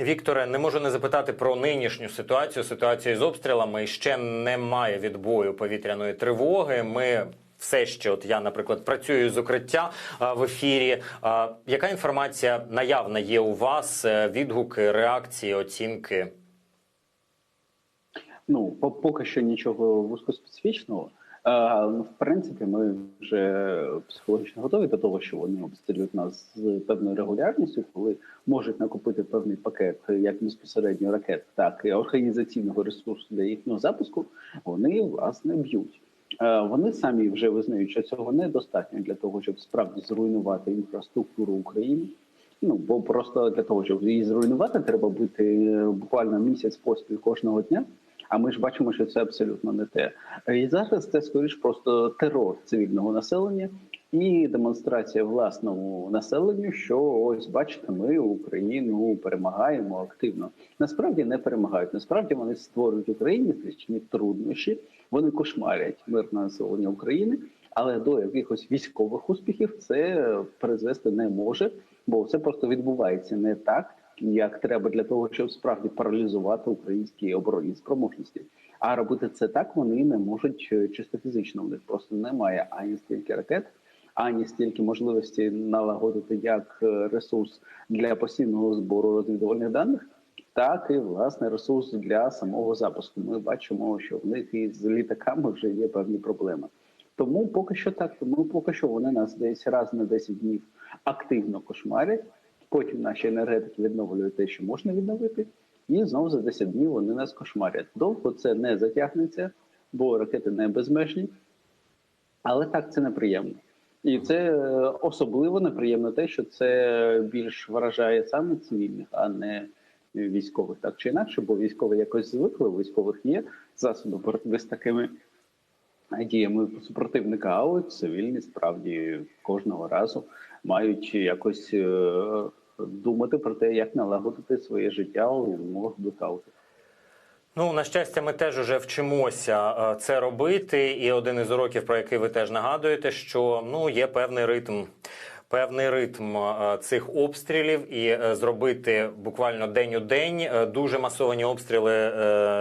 Вікторе, не можу не запитати про нинішню ситуацію. Ситуацію з обстрілами ще немає відбою повітряної тривоги. Ми все ще, от я, наприклад, працюю з укриття а, в ефірі. А, Яка інформація наявна є у вас? Е, Відгуки, реакції, оцінки? Ну, поки що нічого вузькоспецифічного. А, ну, в принципі, ми вже психологічно готові до того, що вони обстрілюють нас з певною регулярністю, коли можуть накопити певний пакет як безпосередньо ракет, так і організаційного ресурсу для їхнього запуску. Вони власне б'ють. Е, Вони самі вже визнають, що цього недостатньо для того, щоб справді зруйнувати інфраструктуру України. Ну бо просто для того, щоб її зруйнувати, треба бути е, буквально місяць поспіль кожного дня. А ми ж бачимо, що це абсолютно не те. І зараз це скоріш просто терор цивільного населення і демонстрація власному населенню, що ось бачите, ми Україну перемагаємо активно. Насправді не перемагають. Насправді вони створюють Україні значні труднощі. Вони кошмарять мирне населення України, але до якихось військових успіхів це призвести не може, бо це просто відбувається не так як треба для того, щоб справді паралізувати українські оборонні спроможності. А робити це так вони не можуть е, чисто фізично. У них просто немає ані стільки ракет, ані стільки можливості налагодити як е, ресурс для постійного збору розвідувальних даних, так і власне ресурс для самого запуску. Ми бачимо, що в них із літаками вже є певні проблеми. Тому поки що так, тому поки що вони нас десь раз на 10 днів активно кошмарять. Потім наші енергетики відновлюють те, що можна відновити, і знову за 10 днів вони нас кошмарять. Довго це не затягнеться, бо ракети не безмежні, але так це неприємно. І це е, особливо неприємно те, що це більш вражає саме цивільних, а не військових, так чи інакше, бо військові якось звикли, у військових є засоби боротьби з такими діями супротивника, а от цивільні справді кожного разу мають якось е, думати про те, як налагодити своє життя у умовах блокауту. Ну, на щастя, ми теж уже вчимося е, це робити. І один із уроків, про який ви теж нагадуєте, що ну є певний ритм. Певний ритм е, цих обстрілів і е, зробити буквально день у день е, дуже масовані обстріли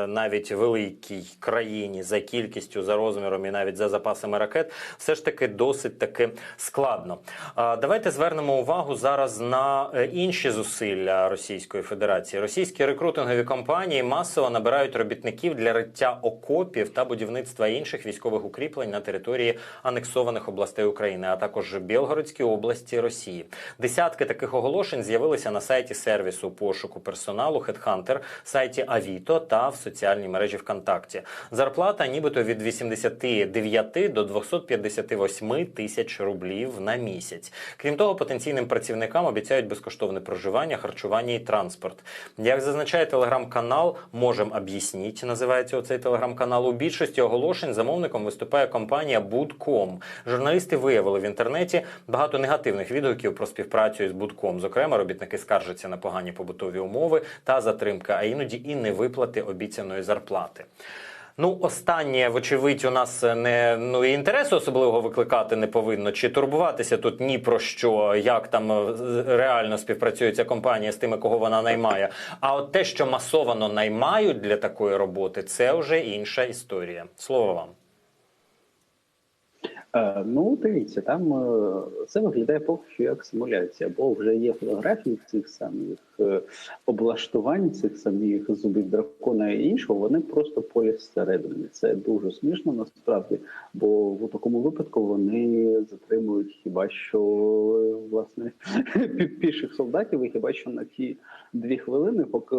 навіть великій країні за кількістю, за розміром і навіть за запасами ракет, все ж таки досить таки складно. Давайте звернемо увагу зараз на інші зусилля Російської Федерації. Російські рекрутингові компанії масово набирають робітників для риття окопів та будівництва інших військових укріплень на території анексованих областей України, а також Білгородській області Росії. Десятки таких оголошень з'явилися на сайті сервісу пошуку персоналу Headhunter, сайті Авіто та в соціальній мережі ВКонтакті. Зарплата нібито від 89 до 258 тисяч рублів на місяць. Крім того, потенційним працівникам обіцяють безкоштовне проживання, харчування і транспорт. Як зазначає телеграм-канал Можем об'ясніть, називається оцей телеграм-канал. У більшості оголошень замовником виступає компанія Будком. Журналісти виявили в інтернеті багато негативних відгуків про співпрацю із Будком. Зокрема, робітники скаржаться на погані побутові умови та затримка, а іноді і невиплати обіцяної зарплати. Ну, останнє, вочевидь, у нас не ну і інтересу особливого викликати не повинно, чи турбуватися тут ні про що, як там е, реально співпрацюється компанія з тими, кого вона наймає. А от те, що масовано наймають для такої роботи, це вже інша історія. Слово вам. Е, Ну, дивіться, там е, це виглядає поки що як симуляція, бо вже є фотографії цих самих облаштувань, цих самих зубів дракона і іншого. Вони просто полі всередині. Це дуже смішно насправді, бо в такому випадку вони затримують хіба що е, власне пі- піших солдатів, і хіба що на ті дві хвилини, поки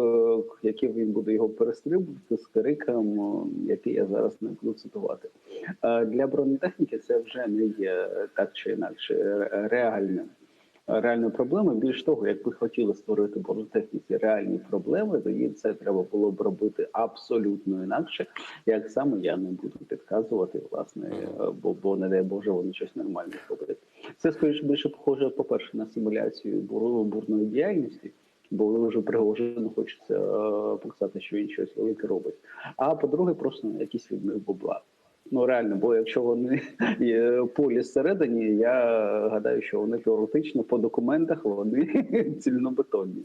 які він буде його перестрибувати з криком, е, який я зараз не буду цитувати. Е, Для бронетехніки це вже не є так чи інакше реальним. Реальною проблемою. Більш того, якби хотіли створити бронетехніці реальні проблеми, тоді це треба було б робити абсолютно інакше. Як саме я не буду підказувати, власне, е, бо, бо не дай Боже, вони щось нормальне роблять. Це скоріше більше похоже, по-перше, на симуляцію бур- бурної діяльності. Бо вже Пригожину хочеться е, показати, що він щось велике робить. А по-друге, просто на якийсь відмив бабла. Ну реально, бо якщо вони є полі всередині, я гадаю, що вони теоретично по документах вони цільнобетонні.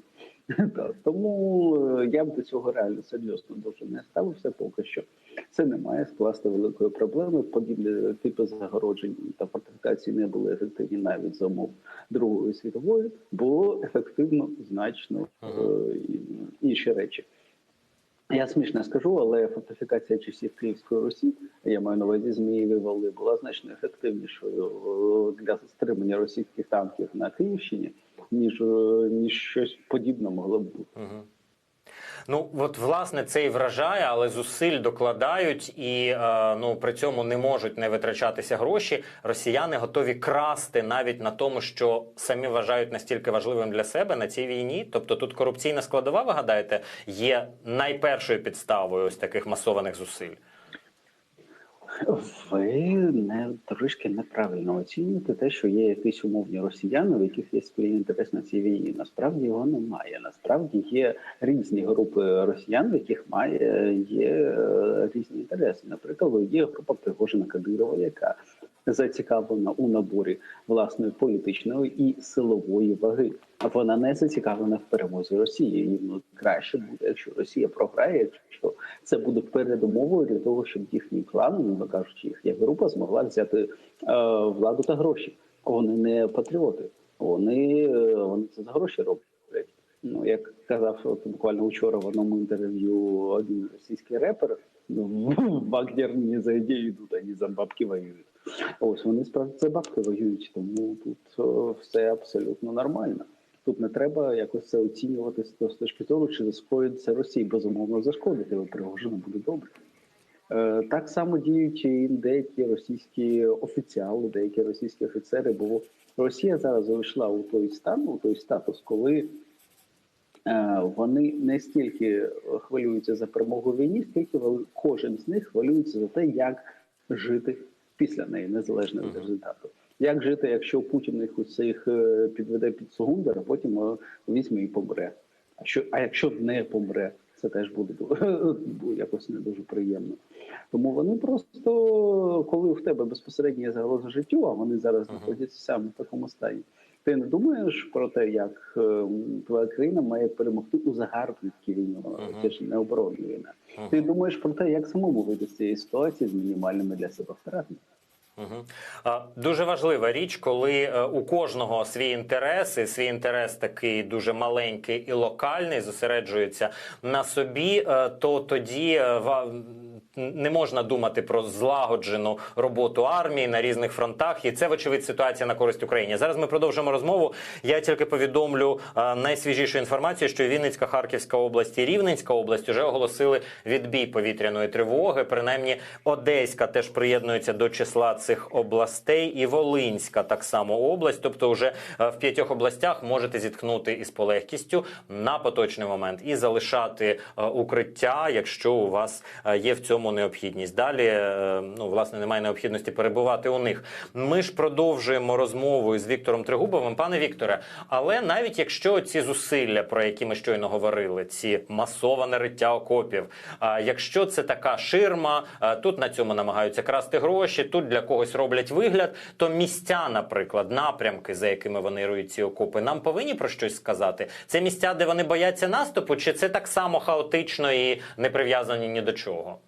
Так, тому е, я б до цього реально серйозно дуже не ставився поки що. Це не має скласти великої проблеми. Подібні типи загороджень та фортифікацій не були ефективні навіть за умов Другої світової, було ефективно значно е, і- інші речі. Я смішно скажу, але фортифікація часів Київської Русі, я маю на увазі Змієві вали, була значно ефективнішою для стримання російських танків на Київщині, ніж, ніж щось подібне могло б бути. Ну от власне це і вражає, але зусиль докладають і е, ну при цьому не можуть не витрачатися гроші. Росіяни готові красти навіть на тому, що самі вважають настільки важливим для себе на цій війні. Тобто тут корупційна складова, ви гадаєте, є найпершою підставою ось таких масованих зусиль. Ви не трошки неправильно оцінюєте те, що є якісь умовні росіяни, в яких є спільний інтерес на цій війні. Насправді його немає. Насправді є різні групи росіян, в яких має є е, різні інтереси. Наприклад, є група Пригожина Кадирова, яка зацікавлена у наборі власної політичної і силової ваги. Вона не зацікавлена в перемозі Росії. Їм ну, краще буде, якщо Росія програє, якщо це буде передумовою для того, щоб їхній клан, умовно кажучи, їхня група змогла взяти е, владу та гроші. Вони не патріоти, вони, е, вони це за гроші роблять. Ну як казав от, буквально вчора в одному інтерв'ю один російський репер, ну, Вагнер не за ідею йдуть, вони за бабки воюють. Ось вони справді за бабки воюють, тому тут е, все абсолютно нормально. Тут не треба якось це оцінювати з точки зору, чи заскоїться Росії. Безумовно, зашкодити, але Пригожину буде добре. Е, Так само діють і деякі російські офіціали, деякі російські офіцери, бо Росія зараз зайшла у той стан, у той статус, коли вони не стільки хвилюються за перемогу в війні, скільки кожен з них хвилюється за те, як жити після неї, незалежно від результату. Як жити, якщо Путін їх усіх е, підведе під Сугундер, а потім е, візьме і помре? А що, а якщо не помре, це теж буде якось не дуже приємно. Тому вони просто, коли в тебе безпосередньо є загроза життю, а вони зараз знаходяться саме в такому стані. Ти не думаєш про те, як е, твоя країна має перемогти у загарбницькій війні, це ж не оборонна війна. Ти думаєш про те, як самому вийти з цієї ситуації з мінімальними для себе втратами. Дуже важлива річ, коли е, у кожного свій інтерес, і свій інтерес такий дуже маленький і локальний, зосереджується на собі, е, то тоді не можна думати про злагоджену роботу армії на різних фронтах, і це вочевидь ситуація на користь Україні. Зараз ми продовжимо розмову. Я тільки повідомлю е, найсвіжішу інформацію, що Вінницька, Харківська область і Рівненська область вже оголосили відбій повітряної тривоги. Принаймні, Одеська теж приєднується до числа цих областей, і Волинська так само область. Тобто, вже е, в п'ятьох областях можете зіткнути із полегкістю на поточний момент і залишати е, укриття, якщо у вас є в цьому необхідність. Далі е, ну власне немає необхідності перебувати у них. Ми ж продовжуємо розмову з Віктором Тригубовим. Пане Вікторе, але навіть якщо ці зусилля, про які ми щойно говорили, ці масоване риття окопів, а якщо це така ширма, тут на цьому намагаються красти гроші, тут для когось роблять вигляд, то місця, наприклад, напрямки, за якими вони рують ці окопи, нам повинні про щось сказати. Це місця, де вони бояться наступу, чи це так само хаотично і не прив'язані ні до чого?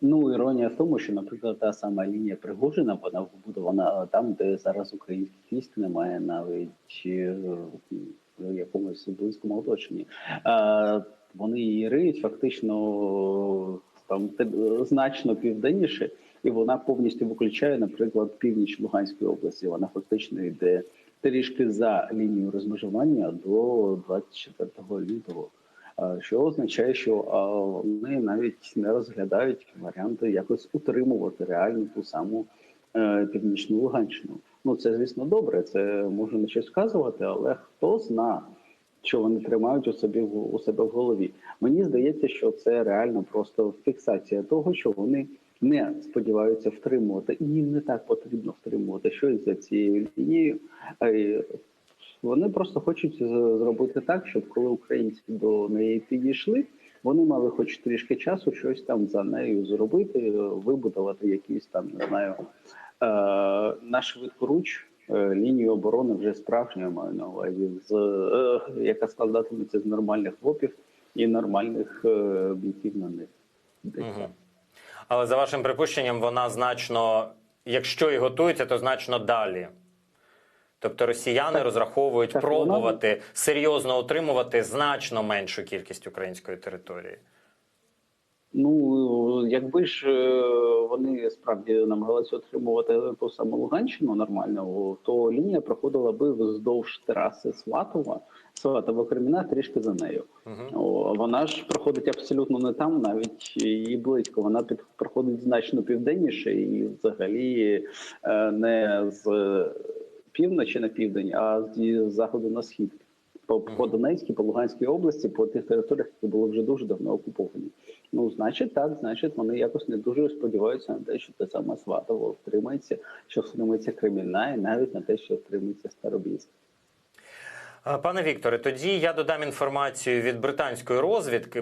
Ну, іронія в тому, що, наприклад, та сама лінія Пригожина, вона побудована там, де зараз українських військ немає навіть е, в якомусь близькому оточенні. Вони її риють фактично там значно південніше, і вона повністю виключає, наприклад, північ Луганської області. Вона фактично йде трішки за лінією розмежування до 24 лютого. Що означає, що вони навіть не розглядають варіанти якось утримувати реально ту саму е, північну Луганщину. Ну це звісно добре. Це може на щось вказувати, але хто зна, що вони тримають у собі у себе в голові. Мені здається, що це реально просто фіксація того, що вони не сподіваються втримувати, і їм не так потрібно втримувати щось за цією лінією. Е, вони просто хочуть зробити так, щоб коли українці до неї підійшли, Вони мали хоч трішки часу щось там за нею зробити, вибудувати якісь там, не знаю, е, на швидкоруч е, лінію оборони вже справжньою маю на увазі, з, е, яка складатиметься з нормальних вопів і нормальних е, бійців на них. Так. Але за вашим припущенням, вона значно, якщо і готується, то значно далі. Тобто росіяни Так. розраховують Так, вона- пробувати серйозно утримувати значно меншу кількість української території. Ну, якби ж е, вони справді намагалися отримувати ту саму Луганщину нормально, то лінія проходила би вздовж траси Сватова, Сватова Креміна трішки за нею. Угу. Вона ж проходить абсолютно не там, навіть і близько. Вона під проходить значно південніше і взагалі е, не з півночі на південь, а з заходу на схід. По, по Донецькій, по Луганській області, по тих територіях, які були вже дуже давно окуповані. Ну, значить, так, значить, вони якось не дуже сподіваються на те, що те саме Сватово втримається, що втримається Кремінна, і навіть на те, що втримається Старобільськ. Пане Вікторе, тоді я додам інформацію від британської розвідки.